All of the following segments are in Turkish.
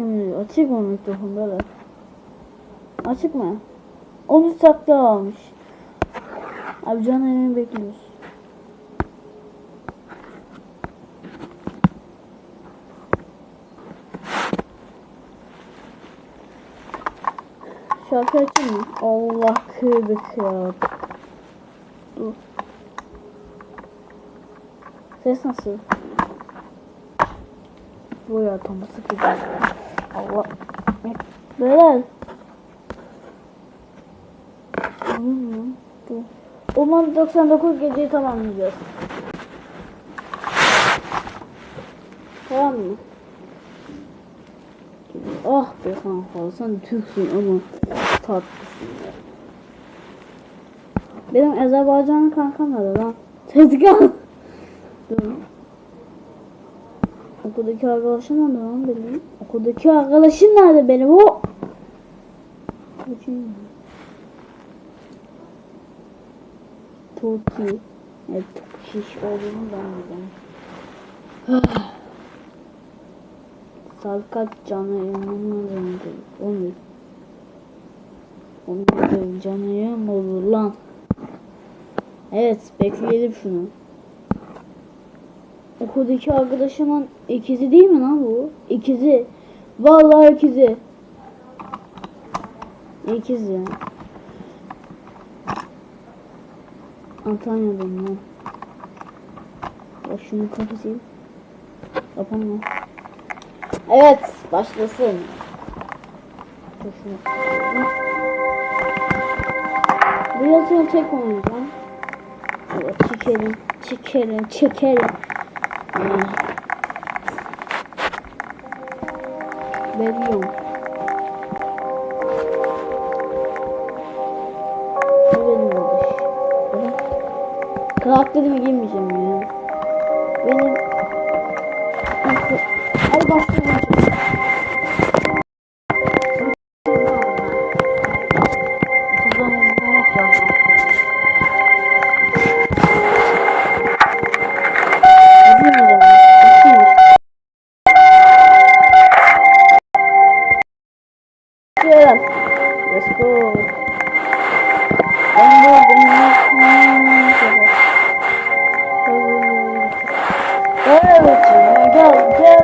Şimdi açık mı mikrofon böyle? Açık mı? 13 dakika almış. Abi canlı yayını bekliyoruz. Şarkı açayım mı? Allah kırdık ya. Dur. Ses nasıl? Bu ya tam sıkıcı. Allah. Beyler. Umarım 99 geceyi tamamlayacağız. Tamam mı? Ah be kanka sen Türksün ama tatlısın ya. Benim Azerbaycanlı kankam var lan. Tezgah. Dur. Okuldaki arkadaşım nerede lan benim? Okuldaki arkadaşım nerede benim o? Toki. Evet, şiş olduğunu ben biliyorum. Sakat canı yanılmadan Onu Onu da canı yem olur lan. Evet bekleyelim şunu. Okuldaki arkadaşımın ikizi değil mi lan bu? İkizi. Vallahi ikizi. İkizi. Antalya'dayım lan. Bak şunu kapatayım. Kapanma. Evet, başlasın. Bu yazıyı tek oynayacağım. Evet, çekelim, çekelim, çekelim. Hmm. Veriyorum. Gel, gel.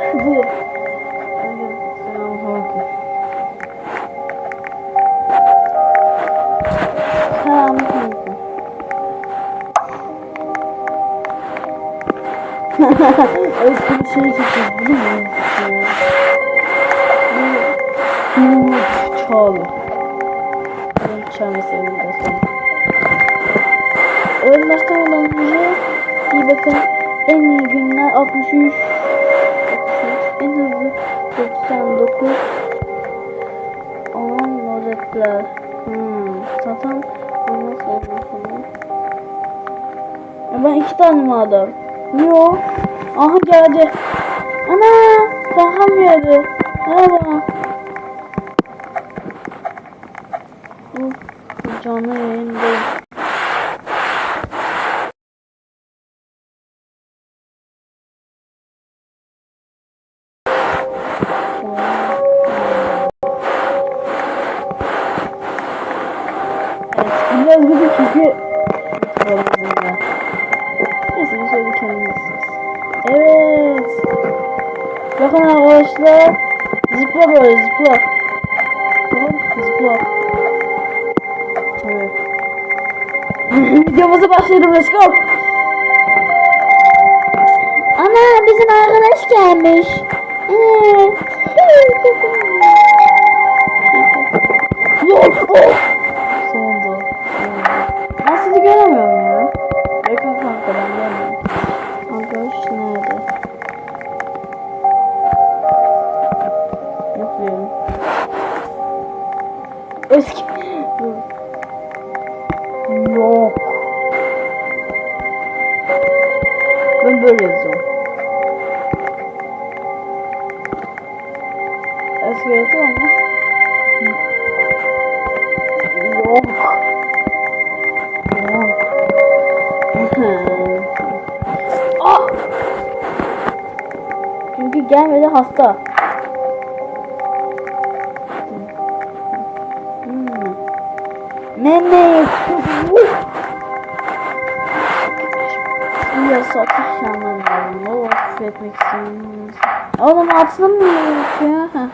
Selamünaleyküm. Eski bir şey çıktı, biliyor musun? Çal. Dostum. Oyun başlamadan önce iyi bakın. En iyi günler 63 63 en hızlı 99 10 rozetler hmm, satan falan ya ben iki tane mi adam yok aha geldi. Ana saham geldi merhaba canlı yayındayım Zıpla böyle zıpla. Evet. Videomuza başlayalım let's go. Ana bizim arkadaş gelmiş. Evet. Eski. Yok. Ben böyle yazacağım. Eski yazıyor mu? Yok. Ah! Çünkü gelmedi hasta. Ne ne? Ya satış anlamıyorum. O küfür etmek istemiyorum. Oğlum mı ya?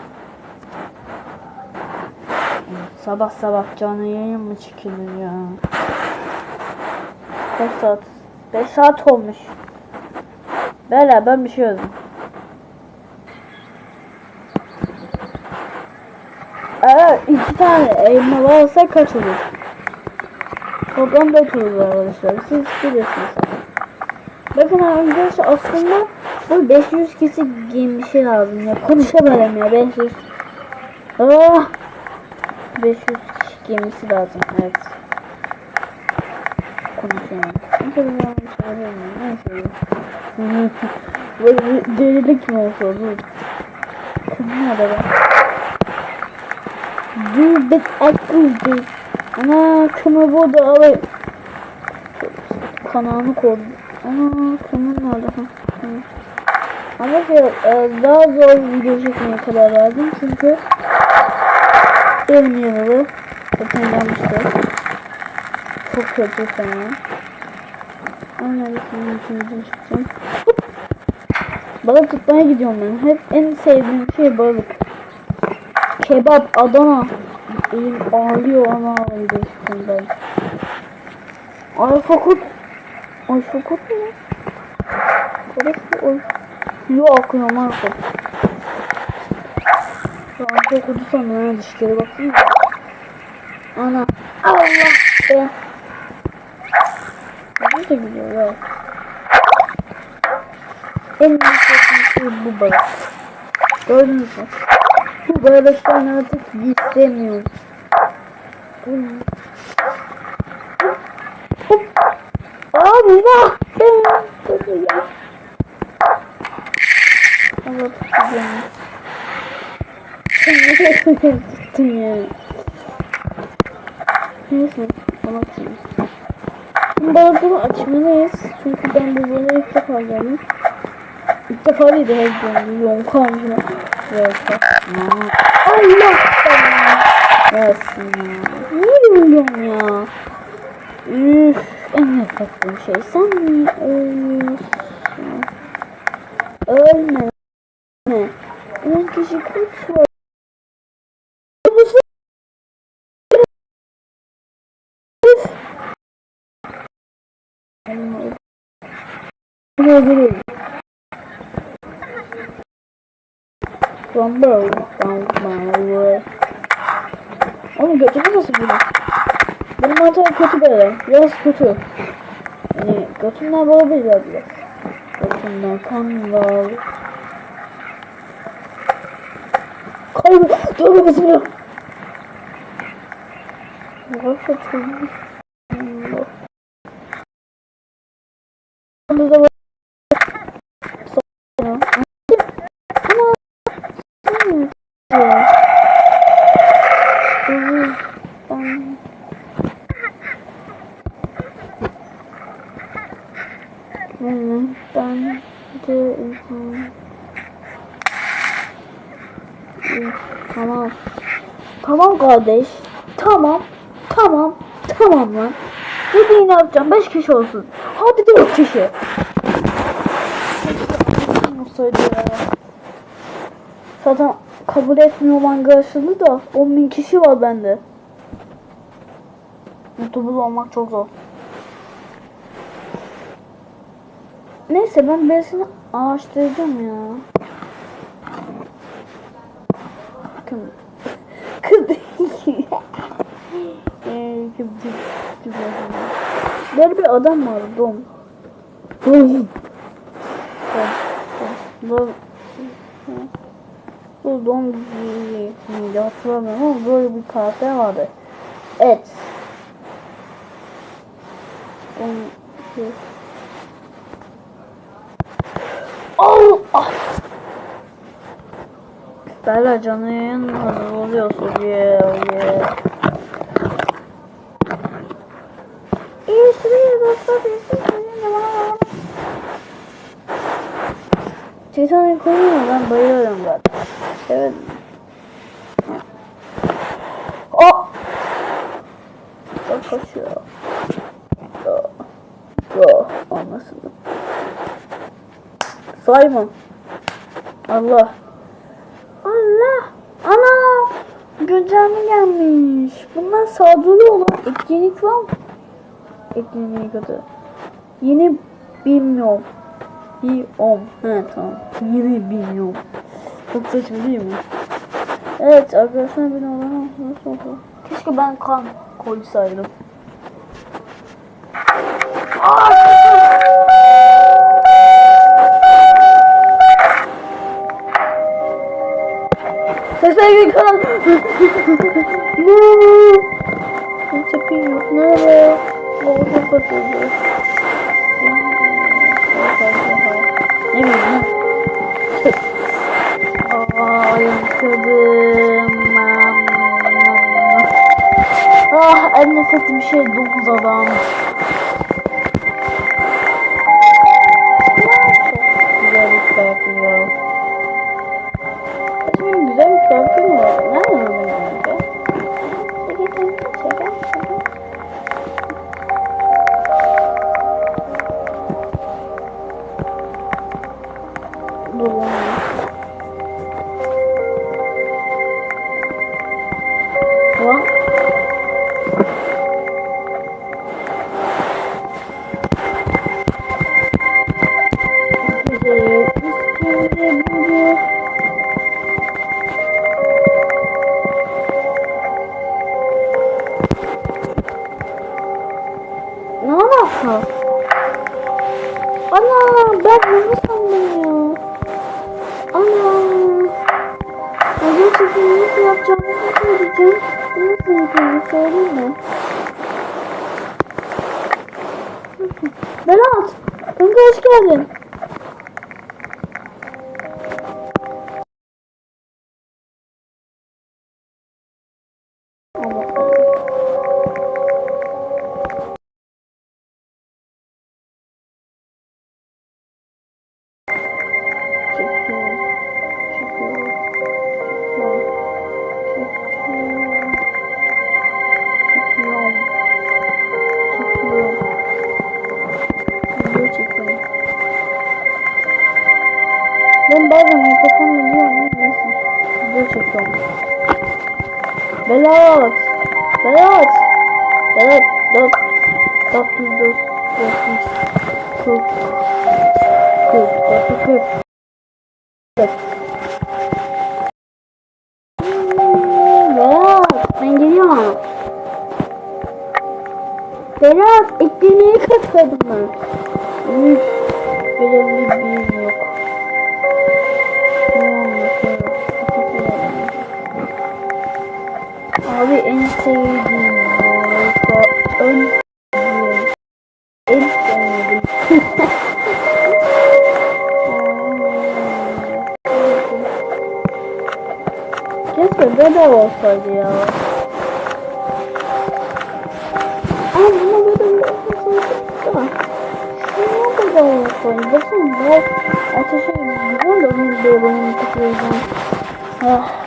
Sabah sabah canlı yayın mı çekilir ya? Kaç saat? 5 saat olmuş. Bela ben bir şey yazdım. Eğer iki tane elma varsa kaç olur? 4 olur arkadaşlar. Siz bilirsiniz. Bakın arkadaşlar aslında bu 500 kişi giymişi lazım ya. Konuşamadım ya 500. Ah! 500 kişi giymişi lazım evet. Konuşamadım. Neyse. Böyle delilik mi olsa dur. Nerede ben? Dur bet akıllı. Ana kömür burada alay. Kanağını koydu. Ana kömür nerede? Ha. Ama şey e, daha zor çekmeye karar verdim çünkü evin yaralı. Zaten yanmıştı. Çok kötü sana. Aynen senin için çıkacağım. Balık tutmaya gidiyorum ben. Hep en sevdiğim şey balık. Kebap, Adana. Elim ağrıyor ana ağrıyor ben. Ay fakut. Ay fakut mu? Orası oy. Yok normal fakut. Şu an fakutu sanırım dişleri bakayım. Ana. Allah be. Ne de gidiyor ya. En iyi şey bu balık. Gördünüz mü? Bu balıktan artık istemiyorum. Abi bak. Allah tutacağım. Tuttum ya. Neyse. Anlatayım. Şimdi balığı açmalıyız. Çünkü ben bu balığı ilk defa geldim. İlk defa değil de hep geldim. Yonka amcına. Yonka. Allah sana. Versin ya. Yürüyorum ya? Üf. En nefret ettiğim şey. Sen mi ölüyorsun? Ölme. On kişi kaç var? Buraya girelim. Rumble. Rumble. Oğlum götümü nasıl bunu? Benim mantar kötü böyle. Biraz kötü. Yani götümden olabilir biraz. Götümden kan var. Kaybı. Tövbe bismillah. Yavaşça çözmüş. Allah. da var. Sonra. Ama. Ya. Uf, ben- Ben de Tamam. Tamam kardeş. Tamam. Tamam. Tamam lan. Dediğini yapacağım. 5 kişi olsun. Hadi 4 kişi. Ya? Zaten kabul etmiyor mangaraşını da 10 bin kişi var bende. YouTuber olmak çok zor. Neyse ben birisini araştıracağım ya. Kız. Kız. Böyle bir adam var. Dom. Dom. Dom. Bu Dom hatırlamıyorum ama böyle bir karakter vardı. Evet. Dom. Oh! Ah! Bella canlı yayın hazır oluyorsun. Yeah, yeah. İyi sıraya dostlar. Titanic oynuyor ben bayılıyorum zaten. Evet. Oh! koşuyor. Yo. Yo. Olmasın. Simon. Allah. Ana. Güncelleme gelmiş. Bunlar saldırı olan etkinlik var mı? Etkinlik adı. Yeni bilmiyorum. Bilmiyorum. He tamam. Yeni bilmiyorum. Çok saçma değil mi? Evet arkadaşlar beni olan nasıl oldu? Keşke ben kan koysaydım. Sesler gibi kan. Bu. Çapıyor. Nerede? O çok kötüydü. Ne bileyim. Aa, yıkadım. Ah, en nefret ettiğim şey domuz adam. Alaka? Ana ben bunu sandım ya. Ana. Ya gerçekten nasıl yapacağımı söyleyeceğim. Nasıl yapacağımı söyleyeyim mi? Berat. Kanka hoş geldin. Allah. Belat. Belat. Belat. Belat. Belat. Dur dur. Dur. Dur. Dur. Dur. Dur. Dur. Berat, ben geliyorum. Berat, eklemeyi katladım ben. Üf, benim bir bilgim Şuna bedava olsaydı. Baksana bu ateşe güzel de onun bir benim tıklayacağım. Ah,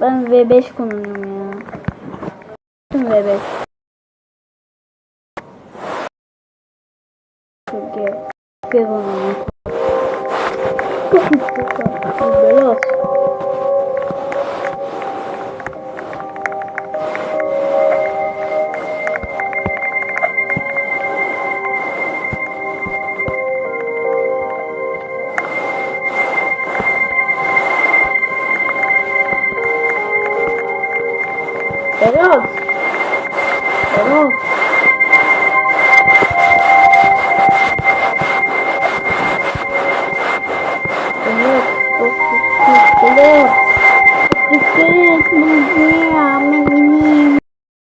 ben V5 kullanıyorum ya. Tüm V5. Çok iyi. Gel bana.